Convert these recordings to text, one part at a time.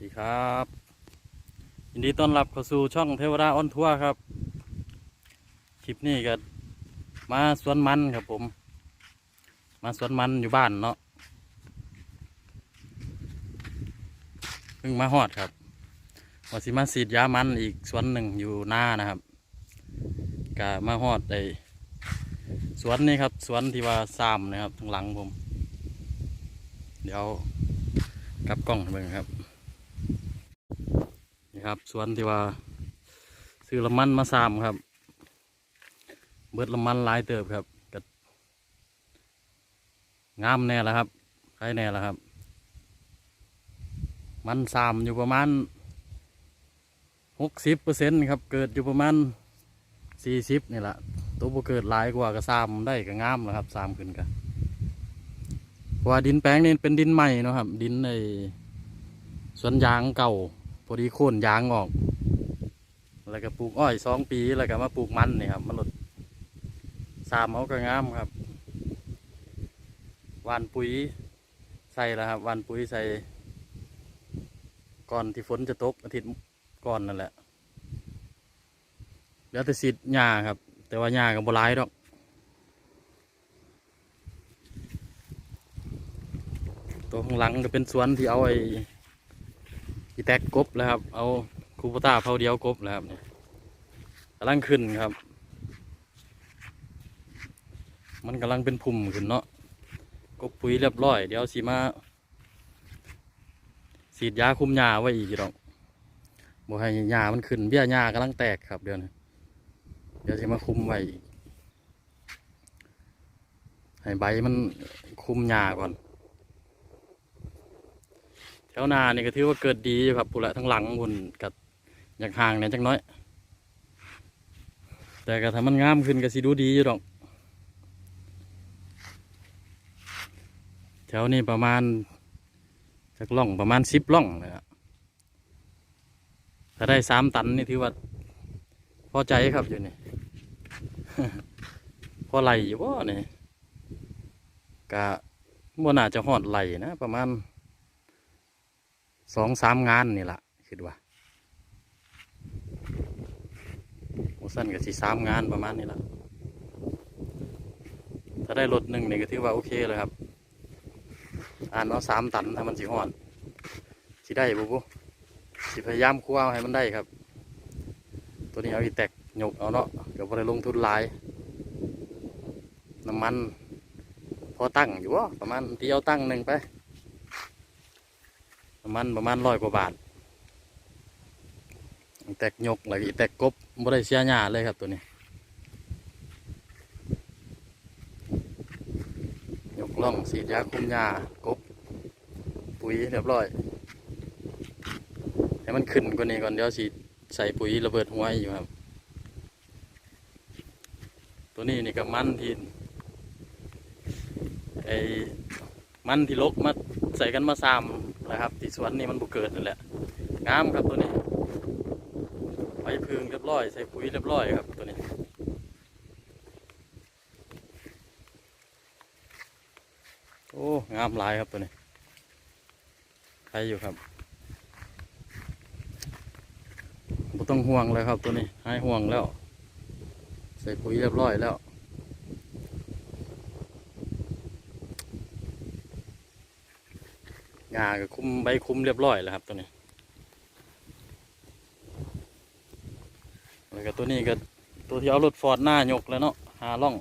สดีครับ ยินดีต้อนรับเข้าสู่ช่องเทวดาออนทัวร์ครับ คลิปนี้ก็มาสวนมันครับผม มาสวนมันอยู่บ้านเนาะเพิ่งมาฮอดครับว่าสิมาสีดยามันอีกสวนหนึ่งอยู่หน้านะครับก็มาฮอดไอสวนนี้ครับ สวนที่ว่าซามนะครับทางหลังผม เดี๋ยวกลับกล้องเบิ่งครับ ครับ สวนที่ว่าซื้อละมันมาสามครับ เบิดละมันหลายเติบครับก็งามแน่แล้วครับใครแน่แล้วครับ มันสามอยู่ประมาณหกสิบเปอร์เซ็นต์ครับ เกิดอยู่ประมาณสี่สิบนี่แหละตัวบ่เกิดหลายกว่าก็สามได้ก็งามแล้วครับสามขึ้นกันว่าดินแปลงนี่เป็นดินใหม่นะครับ ดินในสวนยางเก่า พอดีโค่นยางออก แล้วก็ปลูกอ้อยสองปีแล้วก็มาปลูกมันนี่ครับมันหลดสามเอาก็งามครับวานปุ๋ยใส่แล้วครับวานปุ๋ยใส่ก่อนที่ฝนจะตกอาทิตย์ก่อนนั่นแหละเดี๋ยวแต่สิดหญ้าครับ แต่ว่าหญ้าก็บ่ร้ายดอกตัวข้างหลังก็เป็นสวนที่เอาไอ้ อีแตกกบแล้วครับ เอาคูปตาเผาเดียวกบแล้วครับเนี่ยกำลังขึ้นครับ มันกำลังเป็นพุ่มขึ้นเนาะกบปุ๋ยเรียบร้อย เดี๋ยวสีมาสีดยาคุมหญ้าไว้อีกดอกบ่ให้หญ้ามันขึ้นเบี้ยหญ้ากำลังแตกครับเดี๋ยวนี้เดี๋ยวสีมาคุมไว้ให้ใบมันคุมหญ้าก่อน วนานี่ก็ถือว่าเกิดดีอยู่ครับปุระทั้งหลังบุญกับอยากห่างเนี่ยจักหน้อย แต่ก็ถ้ามันงามขึ้นก็สิดูดีอยู่ดอกแถวนี้ประมาณจากล่องประมาณสิบล่องเลยครับถ้าได้สามตันนี่ถือว่าพอใจครับอยู่นี่พอไหลอยู่บ่นี่กะบ่น่าจะหอดไหลนะ ประมาณ สองสามงานนี่แหละคิดว่าโอสั้นกับสี่สามงานประมาณนี้แหละถ้าได้รถหนึ่งนี่ก็ถือว่าโอเคเลยครับ อ่านเอาสามตันถ้ามันสีหอดสิได้บุบุสิพยายามคั่วเอาให้มันได้ครับ ตัวนี้เอาอีแตกหยกเอาเนาะเดี๋ยวพอได้ลงทุนหลายน้ำมัน พอตั้งอยู่วะประมาณที่เอาตั้งหนึ่งไป ประมาณประมาณร้อยกว่าบาท แตกยกแล้วก็อีแตกกบบ่ได้เสียหญ้าเลยครับตัวนี้ยกล่องสีดยาคุมหญ้ากบ ปุ๋ยเรียบร้อยให้มันขึ้นกว่านี้ก่อนเดี๋ยวสีใส่ปุ๋ยระเบิดหัวอยู่ครับ ตัวนี้นี่กับมันที่ไอ มันที่ลกมาใส่กันมาซ้ำนะครับที่สวนนี่มันบุเกิดนั่นแหละงามครับตัวนี้ไปพึ่งเรียบร้อย ใส่ปุ๋ยเรียบร้อยครับตัวนี้โอ้งามหลายครับตัวนี้ใครอยู่ครับไม่ต้องห่วงเลยครับตัวนี้หายห่วงแล้ว ใส่ปุ๋ยเรียบร้อยแล้ว งาก็คุมใบคุมเรียบร้อยแล้วครับตัวนี้แล้วก็ตัวนี้ก็ตัวที่เอารถฟอร์ดหน้ายกแล้วเนาะหาล่อง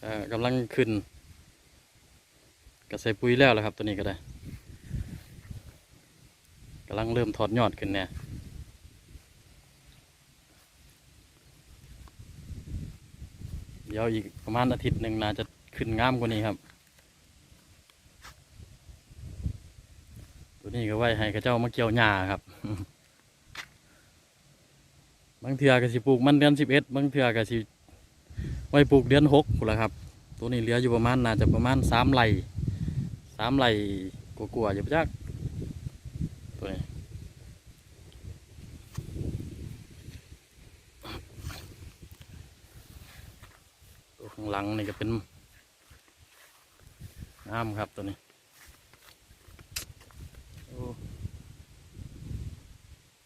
เอ่อกำลังขึ้นก็ใส่ปุ๋ยแล้วแหละครับตัวนี้ก็ได้กำลังเริ่มถอดยอดขึ้นเนี่ยเดี๋ยวอีกประมาณอาทิตย์หนึ่งน่าจะขึ้นงามกว่านี้ครับ ตัว นี้ก็ไว้ให้เข้าเจ้ามาเกี่ยวหญ้าครับ บางเถื่อก็สิปลูกมันเดือนสิบเอ็ดบางเถื่อก็สิไว้ปลูกเดือนหกพุ่นละครับ ตัวนี้เหลืออยู่ประมาณน่าจะประมาณสามไร่สามไร่กลัวาๆอยู่จักตัวนี้ตัวข้างหลังนี่ก็เป็นน้ำครับตัวนี้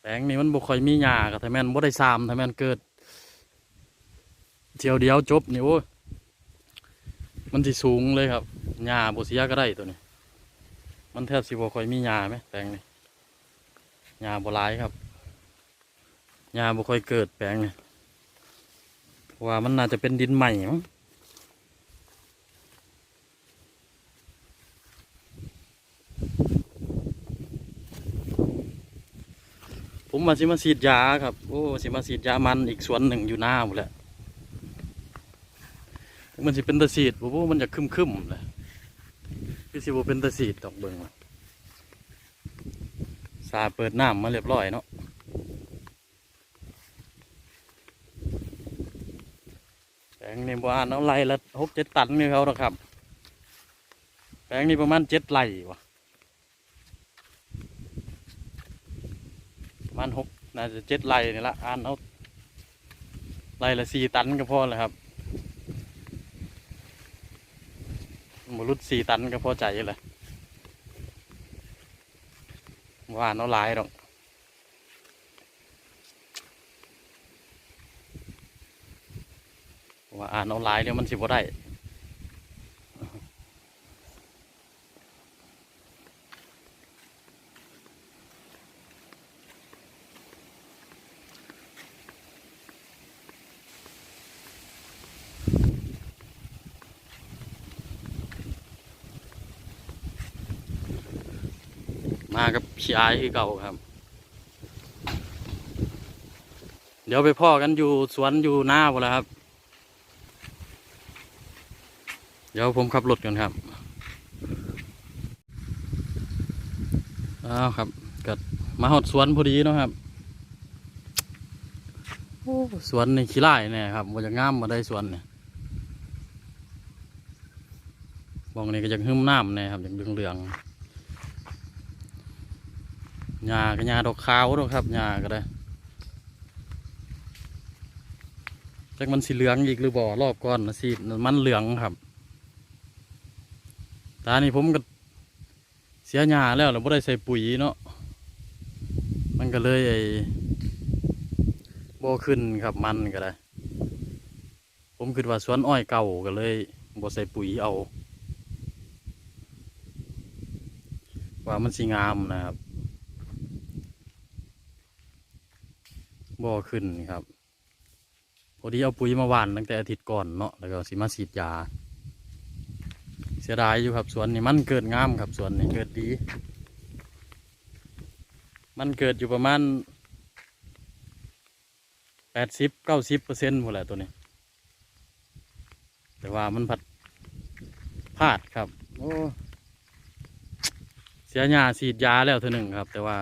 แปลงนี้มันบ่ค่อยมีหญ้าก็ถ้าแม่นบ่ได้ซามถ้าแม่นเกิดเที่ยวเดียวจบนี่โอ้ยมันสิสูงเลยครับหญ้าบ่เสียก็ได้ตัวนี้ มันแทบสิบ่ค่อยมีหญ้าไหมแปลงนี้หญ้าบ่หลายครับหญ้าบ่ค่อยเกิดแปลงนี้ว่ามันน่าจะเป็นดินใหม่มั้ง ผมมาสิมาฉีดยาครับ โอ้สิมาฉีดยามันอีกสวนหนึ่งอยู่หน้าหมดแหละมันสิเป็นตะฉีดบ่บ่มันจะคึมคึมเลยคือสิบเป็นตะฉีดดอกเบิ่งว่ะสาเปิดน้ำมาเรียบร้อยเนาะแปลงนี่บ้านเอาไรละหกเจ็ดตันนี่เขาหรอครับ แปลงนี่ประมาณเจ็ดไร่วะประ มาณหกน่าจะเจ็ดไร่นี่ละอ่านเอาไร่ละสี่ตันก็พอแล้วครับมรุดสี่ตันก็พอใจเลยว่าเอาลายหรอกว่าอ่านออนไลน์เนี่ยมันสิบ่ได้ มากับพี่ไอายคือเก่าครับ เดี๋ยวไปพ่อกันอยู่สวนอยู่หน้าหมดแล้วครับ เดี๋ยวผมขับรถก่อนครับอ้าวครับก็มาหอดสวนพอดีเนาะครับสวนในขี้ไร่เนี่ยครับมันจะงามมาได้สวนเนี่ยมองนี่ก็จะหึมน้ำเนี่ยครับอย่างเหลืองๆ หญ้าก็หญ้าดอกขาวเนาะครับหญ้าก็ได้จากมันสีเหลืองอีกหรือบ่อรอบก่อนนะสีมันเหลืองครับตานี่ผมก็เสียหญ้าแล้วเราไม่ได้ใส่ปุ๋ยเนาะมันก็เลยไอ้บ่ขึ้นครับมันก็ได้ ผมคิดว่าสวนอ้อยเก่าก็เลยบ่ใส่ปุ๋ยเอา ว่ามันสีงามนะครับ บ่อขึ้นครับ พอดีเอาปุ๋ยมาหว่านตั้งแต่อาทิตย์ก่อนเนาะแล้วก็สิมาฉีดยา เสียดายอยู่ครับสวนนี่มันเกิดงามครับสวนนี่เกิดดี มันเกิดอยู่ประมาณแปดสิบเก้าสิบเปอร์เซ็นต์หมดแหละตัวนี้ แต่ว่ามันผัดพลาดครับ โอ้เสียหญ้าฉีดยาแล้วเท่าหนึ่งครับ แต่ว่า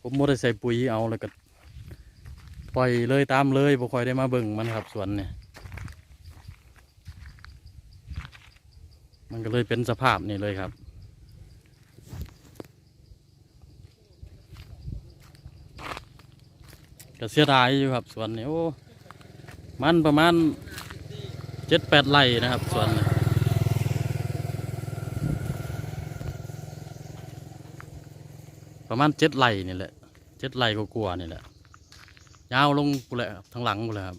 ผมไม่ได้ใส่ปุ๋ยเอาแล้วก็ ปล่อยเลยตามเลยบ่ค่อยได้มาเบิ่งมันครับสวนเนี่ย มันก็เลยเป็นสภาพนี่เลยครับ ก็เสียดายอยู่ครับสวนนี้โอ้มันประมาณเจ็ดแปดไร่นะครับสวนนี้ประมาณเจ็ดไร่นี่แหละเจ็ดไร่ก็กลัวาๆนี่แหละ ยาวลงกูแหละทั้งหลังกูเลยครับ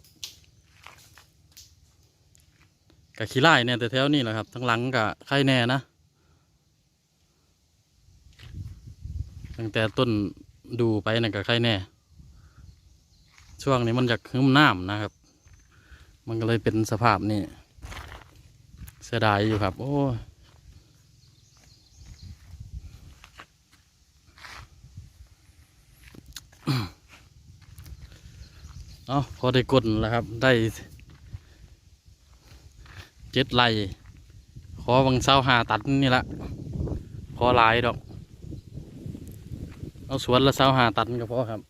กับขี้ไล่เนี่ยแต่แถวนี้แหละครับทั้งหลังกับไข่แน่นะตั้งแต่ต้นดูไปนั่นกับไข่แน่ ช่วงนี้มันจะขึ้นน้ำนะครับ มันก็เลยเป็นสภาพนี่เสียดายอยู่ครับ โอ้ เอาพอได้กดแล้วครับ ได้เจ็ดไล่ขอวังเศร้าหาตัดนี่ละพอลายดอก เอาสวนละเศร้าหาตัดก็พอครับ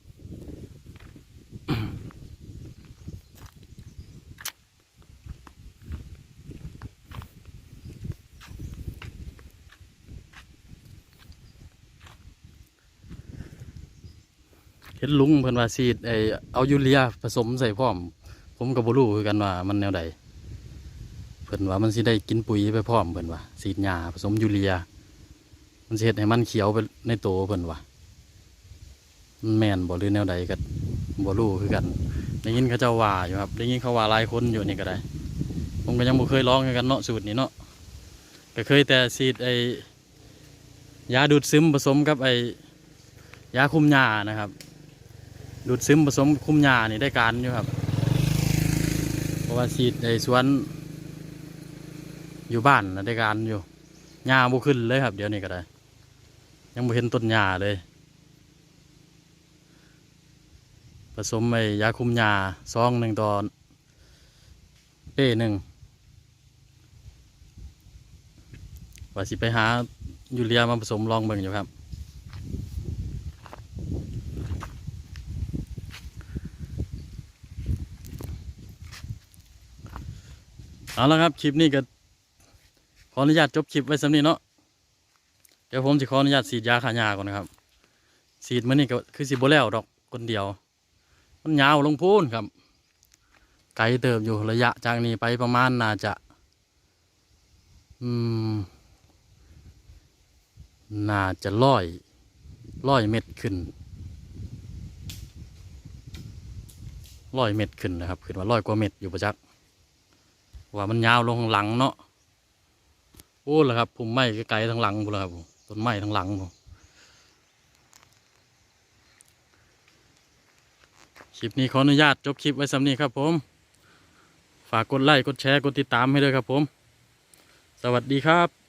ห็นลุงเพิ่นว่าซีดไอเอายูเรียผสมใส่พร้อม ผมก็บ่รู้คือกันว่ามันแนวใดเพิ่นว่ามันสิได้กินปุ๋ยไปพร้อมเพิ่นว่าซีดหญ้าผสมยูเรีย มันสิเฮ็ดให้มันเขียวไปในโตเพิ่นว่ามันแม่นบ่หรือแนวใดก็บ่รู้คือกันได้ยินเขาเจ้าว่าอยู่ครับได้ยินเขาว่าหลายคนอยู่นี่ก็ได้ ผมก็ยังบ่เคยลองกันเนาะสูตรนี้เนาะก็เคยแต่ฉีดไอยาดูดซึมผสมกับไอยาคุมหญ้านะครับ ดูดซึมผสมคุมหญ้านี่ได้การอยู่ครับเพราะว่าฉีดไอ้สวน อยู่บ้านนะได้การอยู่หญ้าบ่ขึ้นเลยครับ เดี๋ยวนี้ก็ได้ ยังบ่เห็นต้นหญ้าเลย ผสมไอยาคุมหญ้าซองหนึ่งตอนเป้หนึ่งว่าสิไปหายูเรียมาผสมลองเบิ่งอยู่ครับ เอาละครับคลิปนี้ก็ขออนุญาตจบคลิปไว้สำนี้เนาะเดี๋ยวผมจะขออนุญาตฉีดยาขาหญ้าก่อนนะครับฉีดมันนี่ก็คือสิบแล้วดอกคนเดียว มันยาวลงพูนครับ ไกลเติบอยู่ระยะจากนี้ไปประมาณน่าจะ อืม น่าจะร้อยร้อยเม็ดขึ้นร้อยเม็ดขึ้นนะครับขึ้นว่าร้อยกว่าเม็ดอยู่ประจักษ์ ว่ามันยาวลงข้างหลังเนาะโอ้ละครับผมไม้ไกลๆทางหลังผมเละครับผมต้นไม้ทางหลังผมคลิปนี้ขออนุญาตจบคลิปไว้สำนี้ครับผม ฝากกดไลค์กดแชร์กดติดตามให้ด้วยครับผม สวัสดีครับ